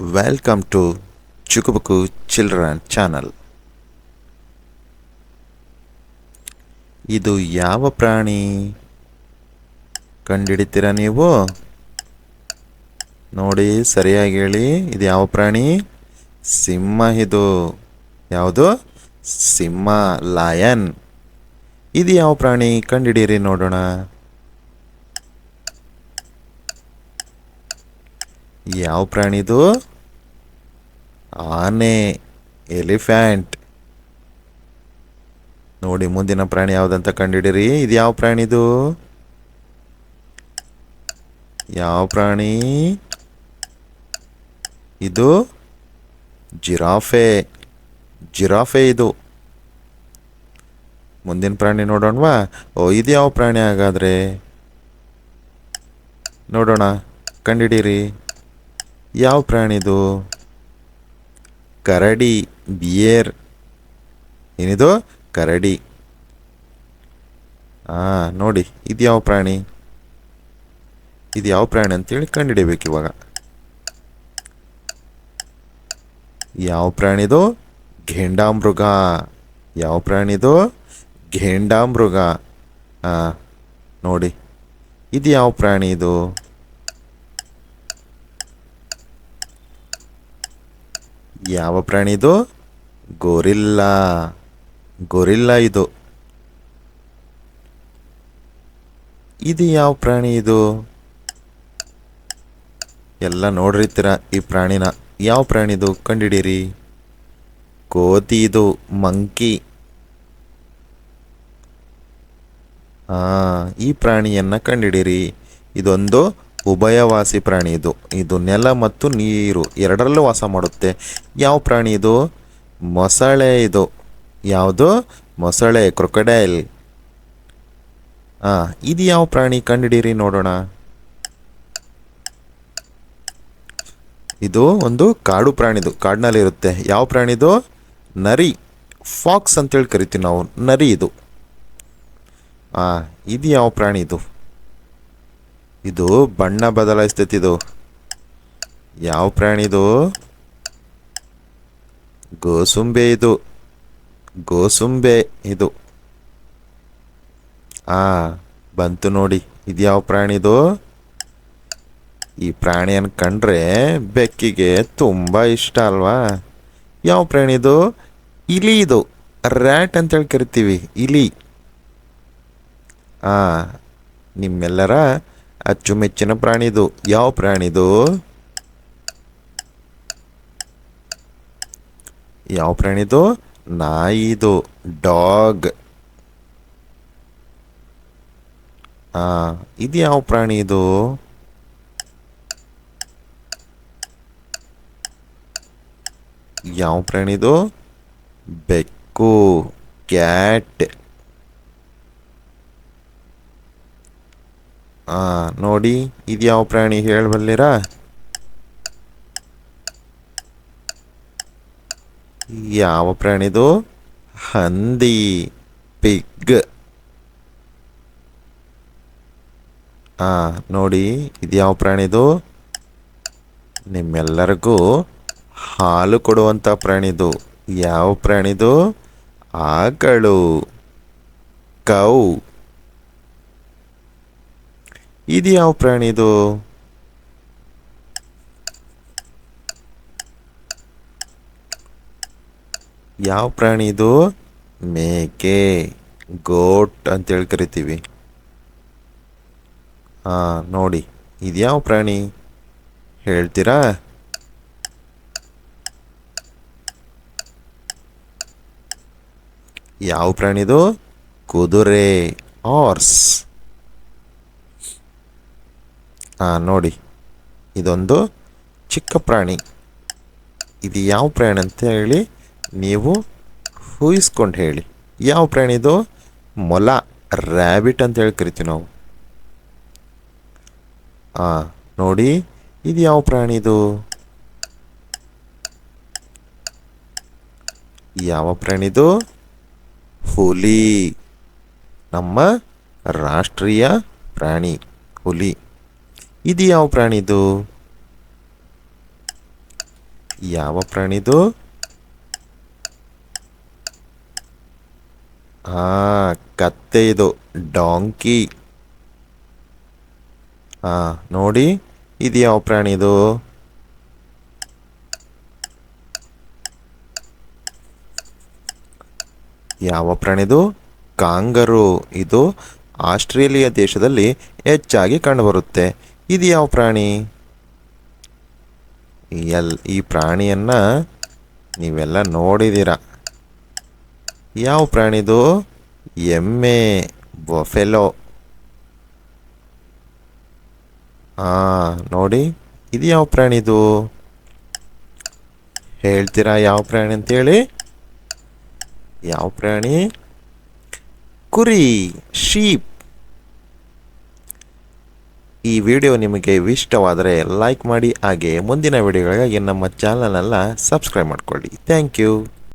Welcome to Chukubuku children channel ಇದು ಯಾವ ಪ್ರಾಣಿ? ಕಂಡಿಡಿತೀರಾ ನೀವು? ನೋಡಿ, ಸರಿಯಾಗಿ ಹೇಳಿ. ಇದು ಯಾವ ಪ್ರಾಣಿ? ಸಿಂಹ ಇದು. ಯಾವುದು? ಸಿಂಹ ಲಾಯನ್. ಇದು ಯಾವ ಪ್ರಾಣಿ? ಕಂಡಿಡೀರಿ ನೋಡೋಣ. ಯಾವ ಪ್ರಾಣಿದು ಆನೆ ಎಲಿಫ್ಯಾಂಟ್ ನೋಡಿ, ಮುಂದಿನ ಪ್ರಾಣಿ ಯಾವುದಂತ ಕಂಡಿಡಿರಿ. ಇದು ಯಾವ ಪ್ರಾಣಿದು ಯಾವ ಪ್ರಾಣಿ? ಇದು ಜಿರಾಫೆ. ಜಿರಾಫೆ ಇದು. ಮುಂದಿನ ಪ್ರಾಣಿ ನೋಡೋಣವಾ? ಓ, ಇದು ಯಾವ ಪ್ರಾಣಿ ಹಾಗಾದ್ರೆ? ನೋಡೋಣ, ಕಂಡಿಡೀರಿ. ಯಾವ ಪ್ರಾಣಿದು ಕರಡಿ, ಬಿಯರ್, ಏನಿದು? ಕರಡಿ. ಹಾಂ ನೋಡಿ, ಇದು ಯಾವ ಪ್ರಾಣಿ? ಇದು ಯಾವ ಪ್ರಾಣಿ ಅಂತೇಳಿ ಕಂಡುಹಿಡಿಯಬೇಕು ಇವಾಗ. ಯಾವ ಪ್ರಾಣಿದು ಘೇಂಡಾಮೃಗ. ಯಾವ ಪ್ರಾಣಿದು ಘೇಂಡಾಮೃಗ. ಹಾಂ ನೋಡಿ, ಇದು ಯಾವ ಪ್ರಾಣಿ ಇದು? ಯಾವ ಪ್ರಾಣಿ ಇದು ಗೊರಿಲ್ಲಾ. ಗೊರಿಲ್ಲಾ ಇದು. ಇದು ಯಾವ ಪ್ರಾಣಿ ಇದು? ಎಲ್ಲ ನೋಡಿರ್ತೀರ ಈ ಪ್ರಾಣಿನ. ಯಾವ ಪ್ರಾಣಿದು ಕಂಡಿಡೀರಿ? ಕೋತಿ ಇದು, ಮಂಕಿ. ಈ ಪ್ರಾಣಿಯನ್ನ ಕಂಡಿಡೀರಿ. ಇದೊಂದು ಉಭಯವಾಸಿ ಪ್ರಾಣಿ ಇದು. ಇದು ನೆಲ ಮತ್ತು ನೀರು. ಎರಡರಲ್ಲೂ ವಾಸ ಮಾಡುತ್ತೆ. ಯಾವ ಪ್ರಾಣಿ ಇದು? ಮೊಸಳೆ ಇದು. ಯಾವುದು? ಮೊಸಳೆ, ಕ್ರೊಕೊಡೈಲ್. ಆ, ಇದು ಯಾವ ಪ್ರಾಣಿ ಕಂಡಿಡೀರಿ ನೋಡೋಣ. ಇದು ಒಂದು ಕಾಡು ಪ್ರಾಣಿದು ಕಾಡಿನಲ್ಲಿ ಇರುತ್ತೆ. ಯಾವ ಪ್ರಾಣಿದು ನರಿ. ಫಾಕ್ಸ್ ಅಂತೇಳಿ ಕರಿತೀವಿ ನಾವು. ನರಿ ಇದು. ಆ, ಇದು ಯಾವ ಪ್ರಾಣಿ ಇದು? ಇದು ಬಣ್ಣ ಬದಲಾಯಿಸ್ತೈತಿ ಇದು. ಯಾವ ಪ್ರಾಣಿದು ಗೋಸುಂಬೆ ಇದು. ಗೋಸುಂಬೆ ಇದು. ಆ, ಬಂತು ನೋಡಿ. ಇದು ಯಾವ ಪ್ರಾಣಿದು ಈ ಪ್ರಾಣಿಯನ್ನು ಕಂಡ್ರೆ ಬೆಕ್ಕಿಗೆ ತುಂಬ ಇಷ್ಟ ಅಲ್ವಾ? ಯಾವ ಪ್ರಾಣಿದು ಇಲಿ ಇದು. ರ್ಯಾಟ್ ಅಂತೇಳಿ ಕರಿತೀವಿ, ಇಲಿ. ಆ, ನಿಮ್ಮೆಲ್ಲರ ಅಚ್ಚುಮೆಚ್ಚಿನ ಪ್ರಾಣಿದು ಯಾವ ಪ್ರಾಣಿದು ಯಾವ ಪ್ರಾಣಿದು ನಾಯಿದು ಡಾಗ್ ಆ ಇದು ಯಾವ ಪ್ರಾಣಿ ಇದು ಯಾವ ಪ್ರಾಣಿದು ಬೆಕ್ಕು ಕ್ಯಾಟ್ ಆ, ನೋಡಿ ಇದು ಯಾವ ಪ್ರಾಣಿ ಹೇಳಬಲ್ಲಿರಾ? ಯಾವ ಪ್ರಾಣಿದು? ಹಂದಿ, ಪಿಗ್. ಆ, ನೋಡಿ ಇದು ಯಾವ ಪ್ರಾಣಿದು? ನಿಮ್ಮೆಲ್ಲರಿಗೂ ಹಾಲು ಕೊಡುವಂಥ ಪ್ರಾಣಿದು. ಯಾವ ಪ್ರಾಣಿದು? ಆಕಳು. ಕೌ. ಇದು ಯಾವ ಪ್ರಾಣಿದು ಯಾವ ಪ್ರಾಣಿ ಇದು? ಮೇಕೆ, ಗೋಟ್ ಅಂತೇಳಿ ಕರಿತೀವಿ. ಹಾ, ನೋಡಿ, ಇದು ಯಾವ ಪ್ರಾಣಿ? ಹೇಳ್ತೀರಾ? ಯಾವ ಪ್ರಾಣಿದು ಕುದುರೆ, ಹಾರ್ಸ್. ಹಾ ನೋಡಿ. ಇದೊಂದು ಚಿಕ್ಕ ಪ್ರಾಣಿ. ಇದು ಯಾವ ಪ್ರಾಣಿ ಅಂತ ಹೇಳಿ ನೀವು ಊಹಿಸ್ಕೊಂಡು ಹೇಳಿ. ಯಾವ ಪ್ರಾಣಿದು ಮೊಲ ರ್ಯಾಬಿಟ್ ಅಂತ ಹೇಳಿ ಕರಿತೀವಿ ನಾವು. ಹಾಂ ನೋಡಿ, ಇದು ಯಾವ ಪ್ರಾಣಿದು ಯಾವ ಪ್ರಾಣಿದು ಹುಲಿ. ನಮ್ಮ ರಾಷ್ಟ್ರೀಯ ಪ್ರಾಣಿ, ಹುಲಿ. ಇದು ಯಾವ ಪ್ರಾಣಿದು? ಯಾವ ಪ್ರಾಣಿದು? ಹಾ ಕತ್ತೆ ಇದು, ಡಾಂಕಿ. ಹಾ ನೋಡಿ, ಇದು ಯಾವ ಪ್ರಾಣಿದು? ಯಾವ ಪ್ರಾಣಿದು? ಕಾಂಗರು. ಇದು ಆಸ್ಟ್ರೇಲಿಯಾ ದೇಶದಲ್ಲಿ ಹೆಚ್ಚಾಗಿ ಕಂಡುಬರುತ್ತೆ. ಇದು ಯಾವ ಪ್ರಾಣಿ? ಎಲ್, ಈ ಪ್ರಾಣಿಯನ್ನ ನೀವೆಲ್ಲ ನೋಡಿದ್ದೀರ ಯಾವ ಪ್ರಾಣಿದು ಎಮ್ಮೆ, ಬೊಫೆಲೋ. ಹಾ ನೋಡಿ, ಇದು ಯಾವ ಪ್ರಾಣಿದು ಹೇಳ್ತೀರಾ ಯಾವ ಪ್ರಾಣಿ ಅಂತೇಳಿ? ಯಾವ ಪ್ರಾಣಿ? ಕುರಿ, ಶೀಪ್. ಈ ವಿಡಿಯೋ ನಿಮಗೆ ಇಷ್ಟವಾದರೆ ಲೈಕ್ ಮಾಡಿ ಹಾಗೆ ಮುಂದಿನ ವಿಡಿಯೋಗಳಿಗಾಗಿ ನಮ್ಮ ಚಾನಲನ್ನು ಸಬ್ಸ್ಕ್ರೈಬ್ ಮಾಡ್ಕೊಳ್ಳಿ. Thank you.